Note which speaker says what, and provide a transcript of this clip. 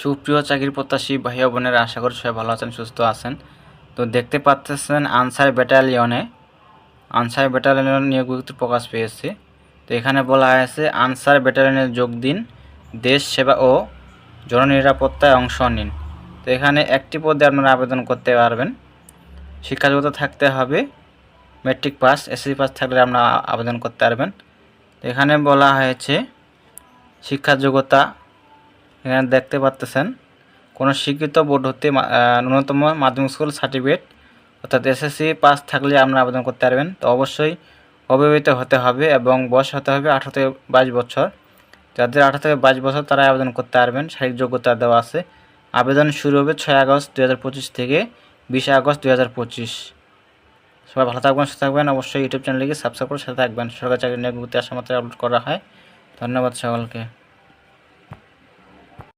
Speaker 1: সুপ্রিয় চাকরি প্রত্যাশী ভাই বোনেরা, আশা করি সবাই ভালো আছেন, সুস্থ আছেন। তো দেখতে পাচ্ছেন আনসার ব্যাটালিয়নে, আনসার ব্যাটালিয়ন নিয়োগ বিজ্ঞপ্তি প্রকাশ পেয়েছে। তো এখানে বলা হয়েছে, আনসার ব্যাটালিয়নে যোগ দিন, দেশ সেবা ও জননিরাপত্তায় অংশ নিন। তো এখানে একটি পদে আপনারা আবেদন করতে পারবেন। শিক্ষাযোগ্যতা থাকতে হবে মেট্রিক পাস এসএসসি পাস থাকলে আপনারা আবেদন করতে পারবেন। তো এখানে বলা হয়েছে, শিক্ষা যোগ্যতা এখানে দেখতে পাচ্তেছেন কোনো স্বীকৃত বোর্ড হতে ন্যূনতম মাধ্যমিক স্কুল সার্টিফিকেট অর্থাৎ এসএসসি পাস থাকলে আপনারা আবেদন করতে পারবেন। তো অবশ্যই অবিবাহিত হতে হবে এবং বয়স হতে হবে আঠারো থেকে বাইশ বছর। যাদের আঠারো থেকে বাইশ বছর তারা আবেদন করতে পারবেন, শারীরিক যোগ্যতা দেওয়া আছে। আবেদন শুরু হবে ছয় আগস্ট দু হাজার পঁচিশ থেকে বিশে আগস্ট দু হাজার পঁচিশ। সবাই ভালো থাকবেন, সুস্থ থাকবেন। অবশ্যই ইউটিউব চ্যানেলকে সাবস্ক্রাইব করে সাথে থাকবেন। সরকারি চাকরি নিয়োগ মাত্র আপলোড করা হয়। ধন্যবাদ সকলকে।